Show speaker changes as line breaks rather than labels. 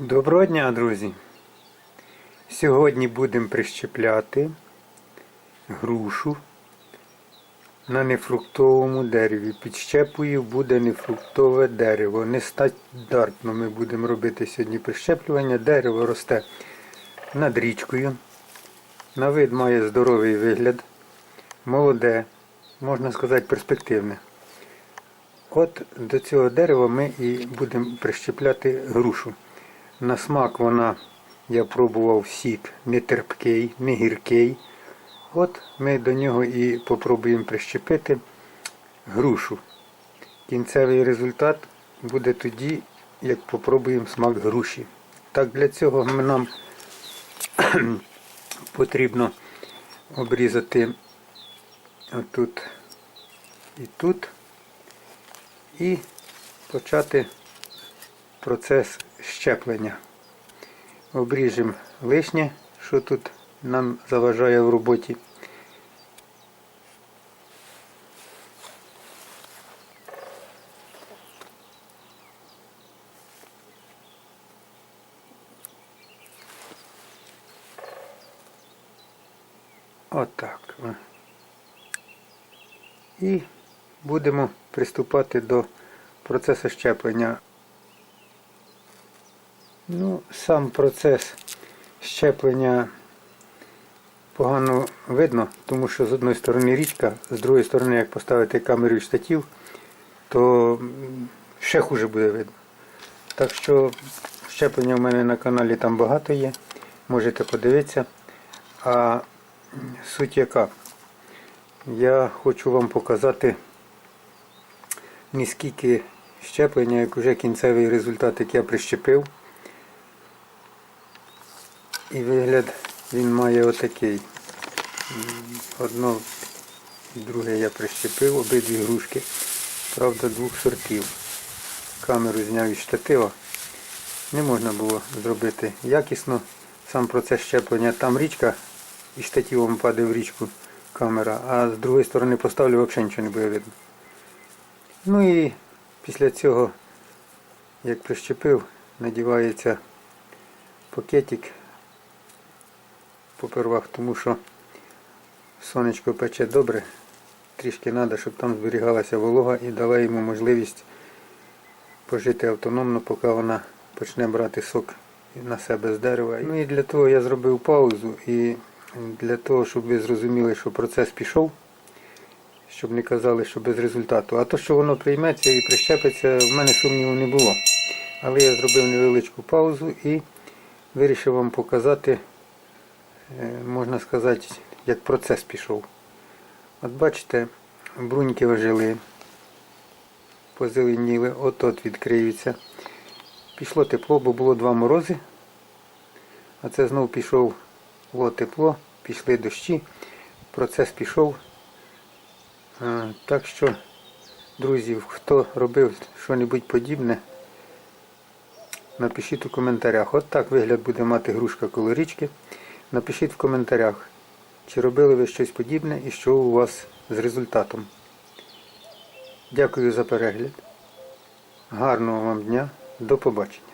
Доброго дня, друзі! Сьогодні будемо прищепляти грушу на нефруктовому дереві. Підщепою буде нефруктове дерево. Нестандартно ми будемо робити сьогодні прищеплювання. Дерево росте над річкою. На вид має здоровий вигляд, молоде, можна сказати, перспективне. От до цього дерева ми і будемо прищепляти грушу. На смак вона, я пробував сік, не терпкий, не гіркий. От ми до нього і попробуємо прищепити грушу. Кінцевий результат буде тоді, як попробуємо смак груші. Так, для цього нам потрібно обрізати отут і тут і почати процес щеплення. Обріжемо лишнє, що тут нам заважає в роботі. Отак. І будемо приступати до процесу щеплення. Ну, сам процес щеплення погано видно, тому що з одної сторони річка, з другої сторони, як поставити камеру і штатів, то ще хуже буде видно. Так що щеплення в мене на каналі там багато є, можете подивитися. А суть яка? Я хочу вам показати не скільки щеплення, як уже кінцевий результат, як я прищепив. І вигляд він має отакий. Одно друге я прищепив, обидві грушки. Правда, двох сортів. Камеру зняв із штатива. Не можна було зробити якісно. Сам процес щеплення. Там річка і штативом падає в річку камера, а з другої сторони поставлю взагалі нічого не буде видно. Ну і після цього, як прищепив, надівається пакетик попервах, тому що сонечко пече добре, трішки треба, щоб там зберігалася волога і дала йому можливість пожити автономно, поки вона почне брати сок на себе з дерева. Ну і для того я зробив паузу і для того, щоб ви зрозуміли, що процес пішов, щоб не казали, що без результату. А то, що воно прийметься і прищепиться, в мене сумніву не було. Але я зробив невеличку паузу і вирішив вам показати, можна сказати, як процес пішов. От бачите, бруньки ожили, позеленіли, от-от відкриються. Пішло тепло, бо було два морози. А це знов пішов було тепло, пішли дощі, процес пішов. Так що, друзі, хто робив щось подібне, напишіть у коментарях. От так вигляд буде мати грушка коло річки. Напишіть в коментарях, чи робили ви щось подібне і що у вас з результатом. Дякую за перегляд. Гарного вам дня. До побачення.